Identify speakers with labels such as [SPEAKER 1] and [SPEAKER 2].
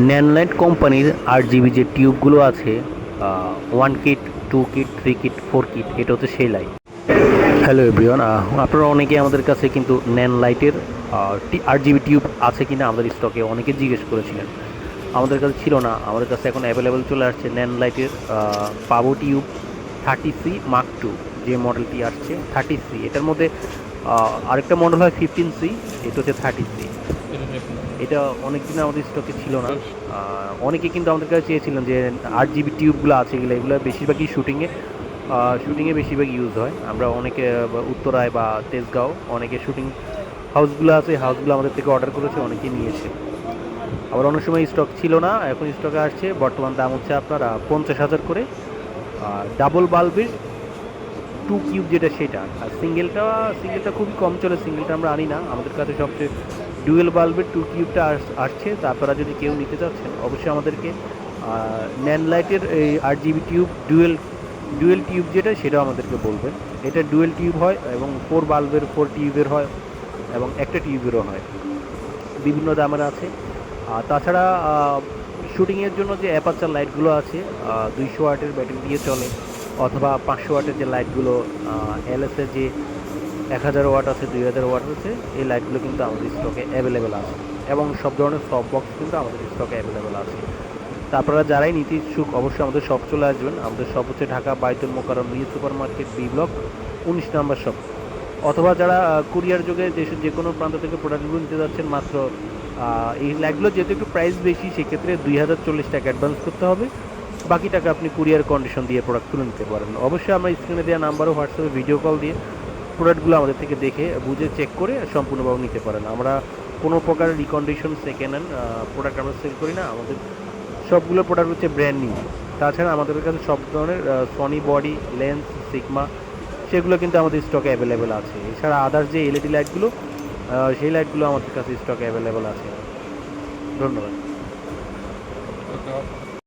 [SPEAKER 1] ন্যানলাইট কোম্পানির আর জিবি যে টিউবগুলো আছে one kit two kit three kit four kit এটা হচ্ছে সেই লাইট হ্যালো এভরিওয়ান আপনারা অনেকে আমাদের কাছে কিন্তু ন্যান লাইটের আট জিবি টিউব আছে কিনা আমাদের স্টকে অনেকে জিজ্ঞেস করেছিলেন। আমাদের কাছে ছিল না, আমাদের কাছে এখন অ্যাভেলেবেল চলে আসছে ন্যান লাইটের পাবো tube thirty C mark two যে মডেলটি আসছে থার্টি সি এটার মধ্যে আরেকটা মডেল হয় ফিফটিন সি এটা হচ্ছে থার্টি সি এটা অনেক দিন আমাদের স্টকে ছিল না। অনেকে কিন্তু আমাদের কাছে চেয়েছিলেন যে আট জিবি টিউবগুলো আছে এগুলো এগুলো বেশিরভাগই শ্যুটিংয়ে শ্যুটিংয়ে বেশিরভাগ ইউজ হয়। আমরা অনেকে উত্তরায় বা তেজগাঁও অনেকে শ্যুটিং হাউসগুলো আছে হাউসগুলো আমাদের থেকে অর্ডার করেছে, অনেকে নিয়েছে। আবার অনেক সময় স্টক ছিল না, এখন স্টকে আসছে। বর্তমান দাম হচ্ছে আপনার পঞ্চাশ হাজার করে। আর ডাবল বাল্বের টু কিউব যেটা সেটা, আর সিঙ্গেলটা সিঙ্গেলটা খুবই কম চলে সিঙ্গেলটা আমরা আনি না। আমাদের কাছে সবচেয়ে ডুয়েল বাল্বের টু কিউবটা আসছে তা আপনারা যদি কেউ নিতে চাচ্ছেন, অবশ্যই আমাদেরকে ন্যান লাইটের এই আট GB tube, dual dual tube যেটা, সেটাও আমাদেরকে বলবেন। এটা ডুয়েল টিউব হয় এবং ফোর বাল্বের, ফোর টিউবের হয় এবং একটা টিউবেরও হয়। বিভিন্ন দামের আছে। তাছাড়া শুটিংয়ের জন্য যে অ্যাপাচার লাইটগুলো আছে দুইশো ওয়াটের ব্যাটারি দিয়ে চলে, অথবা পাঁচশো ওয়াটের যে লাইটগুলো এলএসের যে এক হাজার ওয়াট আছে, দুই হাজার ওয়াট আছে, এই লাইটগুলো কিন্তু আমাদের স্টকে অ্যাভেলেবেল আছে। এবং সব ধরনের সফট বক্স কিন্তু আমাদের স্টকে অ্যাভেলেবেল আছে। তা আপনারা যারাই নিতে ইচ্ছুক, অবশ্যই আমাদের শপ চলে আসবেন। আমাদের শপ হচ্ছে Dhaka Baitul Mukarram new super market B block, উনিশ নাম্বার শপ অথবা যারা কুরিয়ার যুগে যে যে কোনো প্রান্ত থেকে প্রোডাক্টগুলো নিতে যাচ্ছেন, মাত্র এই লাইটগুলো যেহেতু একটু প্রাইস বেশি, সেক্ষেত্রে দুই হাজার চল্লিশ টাকা অ্যাডভান্স করতে হবে। বাকি টাকা আপনি কুরিয়ার কন্ডিশন দিয়ে প্রোডাক্ট তুলে নিতে পারেন। অবশ্যই আমরা স্ক্রিনে দেওয়া নাম্বারও হোয়াটসঅ্যাপে ভিডিও কল দিয়ে প্রোডাক্টগুলো আমাদের থেকে দেখে, বুঝে চেক করে সম্পূর্ণভাবে নিতে পারেন। আমরা কোনো প্রকার রিকন্ডিশন সেকেন্ড হ্যান্ড প্রোডাক্ট আমরা সেল করি না। আমাদের সবগুলো প্রোডাক্ট হচ্ছে ব্র্যান্ড নিউ তাছাড়া আমাদের কাছে সব ধরনের সনি বডি লেন্স সিগমা সেগুলো কিন্তু আমাদের স্টকে অ্যাভেলেবেল আছে। এছাড়া আদার যে এলইডি লাইটগুলো সেই লাইটগুলো আমাদের কাছে স্টকে অ্যাভেলেবেল আছে। ধন্যবাদ.